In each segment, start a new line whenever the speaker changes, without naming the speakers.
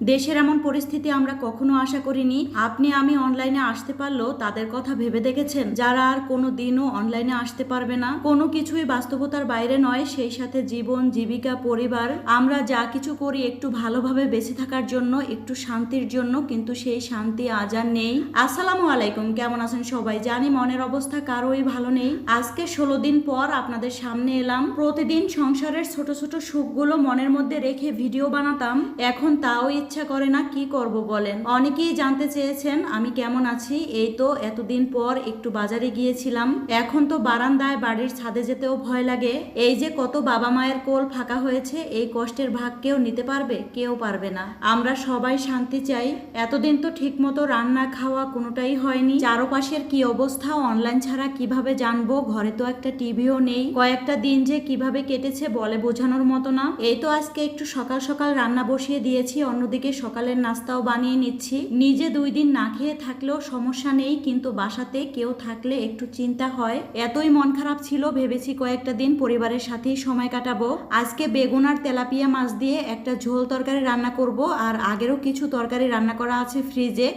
দেশের এমন পরিস্থিতি আমরা কখনো আশা করিনি। আপনি আমি অনলাইনে আসতে পারলেও তাদের কথা ভেবে দেখেছেন। যারা আর কোনো দিনও অনলাইনে আসতে পারবে না। কোনো কিছুই বাস্তবতার বাইরে নয়, সেই সাথে জীবন, জীবিকা, পরিবার। আমরা যা কিছু করি একটু ভালোভাবে বেঁচে থাকার জন্য, একটু শান্তির জন্য, কিন্তু সেই শান্তি আজ আর নেই। আসসালামু আলাইকুম। কেমন আছেন সবাই? জানি মনের অবস্থা কারোই ভালো নেই। আজকে ষোলো দিন পর আপনাদের সামনে এলাম। প্রতিদিন সংসারের ছোট ছোট সুখগুলো মনের মধ্যে রেখে ভিডিও বানাতাম। এখন তাও ইচ্ছা করে না, কি করব বলেন? অনেকেই জানতে চেয়েছেন আমি কেমন আছি। এই তো এতদিন পর একটু বাজারে গিয়েছিলাম। এখন তো বারান্দায় বাড়ির ছাদে যেতেও ভয় লাগে। এই যে কত বাবা মায়ের কোল ফাঁকা হয়েছে, এই কষ্টের ভাগ কেউ নিতে পারবে, কেউ পারবে না। আমরা সবাই শান্তি চাই। এতদিন তো ঠিকমতো রান্না খাওয়া কোনোটাই হয়নি। চারপাশের কি অবস্থা, অনলাইন ছাড়া কীভাবে জানব? ঘরে তো একটা টিভিও নেই। কয়েকটা দিন যে কীভাবে কেটেছে বলে বোঝানোর মতো না। এই তো আজকে একটু সকাল সকাল রান্না বসিয়ে দিয়েছি অন্যদিকে সকালের নাস্তাও বানিয়ে নিচ্ছি। নিজে দুই দিন না খেয়ে থাকলেও সমস্যা নেই, কিন্তু বাসাতে কেউ থাকলে একটু চিন্তা হয়। এতই মন খারাপ ছিল, ভেবেছি কয়েকটা দিন পরিবারের সাথেই সময় কাটাবো। আজকে বেগুন আর তেলাপিয়া মাছ দিয়ে একটা ঝোল তরকারি রান্না করব, আর আগেরও কিছু তরকারি রান্না করা আছে ফ্রিজে।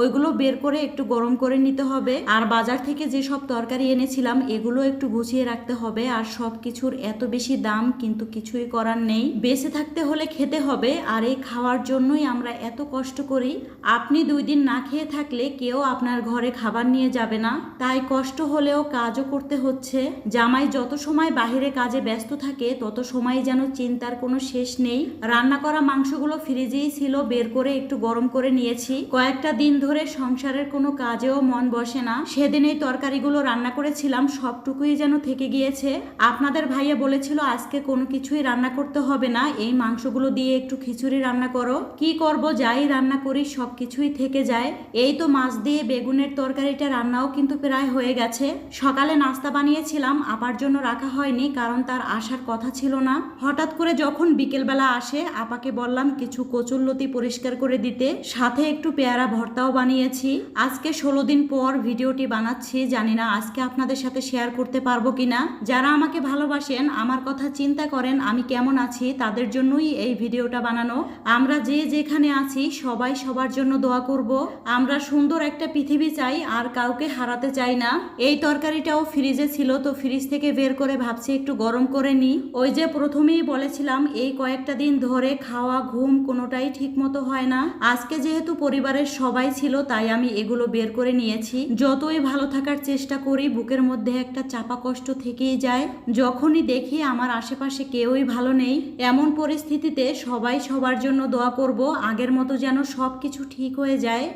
ওইগুলো বের করে একটু গরম করে নিতে হবে। আর বাজার থেকে যে সব তরকারি এনেছিলাম, এগুলো একটু গুছিয়ে রাখতে হবে। আর সব কিছুর এত বেশি দাম, কিন্তু কিছুই করার নেই। বেঁচে থাকতে হলে খেতে হবে, আর এই খাওয়ার জন্যই আমরা এত কষ্ট করি। আপনি দুই দিন না খেয়ে থাকলে কেউ আপনার ঘরে খাবার নিয়ে যাবে না। তাই কষ্ট হলেও কাজও করতে হচ্ছে। জামাই যত সময় বাহিরে কাজে ব্যস্ত থাকে, তত সময় যেন চিন্তার কোনো শেষ নেই। রান্না করা মাংসগুলো ফ্রিজেই ছিল, বের করে একটু গরম করে নিয়েছি। কয়েকটা দিন ধরে সংসারের কোনো কাজেও মন বসে না। সেদিন এই তরকারিগুলো রান্না করেছিলাম, সবটুকুই যেন থেকে গিয়েছে। আপনাদের ভাইয়া বলেছিল, আজকে কোনো কিছুই রান্না করতে হবে না। এই মাংসগুলো দিয়ে একটু খিচুড়ি রান্না করো। কি করব, যাই রান্না করি সব কিছুই থেকে যায়। এই তো মাছ দিয়ে বেগুনের তরকারিটা রান্নাও কিন্তু প্রায় হয়ে গেছে। সকালে নাস্তা বানিয়েছিলাম আপার জন্য রাখা হয়নি কারণ তার আসার কথা ছিল না। হঠাৎ করে যখন বিকেলবেলা আসে, আপাকে বললাম কিছু কচুল্লতি পরিষ্কার করে দিতে। সাথে একটু পেয়ারা ভর্তাও বানিয়েছি। আজকে ষোলো দিন পর ভিডিওটি বানাচ্ছি, জানি না আজকে আপনাদের সাথে শেয়ার করতে পারব কিনা। যারা আমাকে ভালোবাসেন, আমার কথা চিন্তা করেন, আমি কেমন আছি, তাদের জন্যই এই ভিডিওটা বানানো। আমরা যে যেখানে আছি, সবাই সবার জন্য দোয়া করব। আমরা সুন্দর একটা পৃথিবী চাই, আর কাউকে হারাতে চাই না। এই তরকারিটাও ফ্রিজে ছিল, তো ফ্রিজ থেকে বের করে ভাবছি একটু গরম করে নি ওই যে প্রথমেই বলেছিলাম, এই কয়েকটা দিন ধরে খাওয়া, ঘুম কোনোটাই ঠিক মতো হয় না। আজকে যেহেতু পরিবারের সবাই ছিল, তাই আমি এগুলো বের করে নিয়েছি। যতই ভালো থাকার চেষ্টা করি, বুকের মধ্যে একটা চাপা কষ্ট থেকেই যায়। যখনই দেখি আমার আশেপাশে কেউই ভালো নেই, এমন পরিস্থিতিতে সবাই সবার জন্য দোয়া করব আগের মতো যেন সব কিছু ঠিক হয়ে যায়।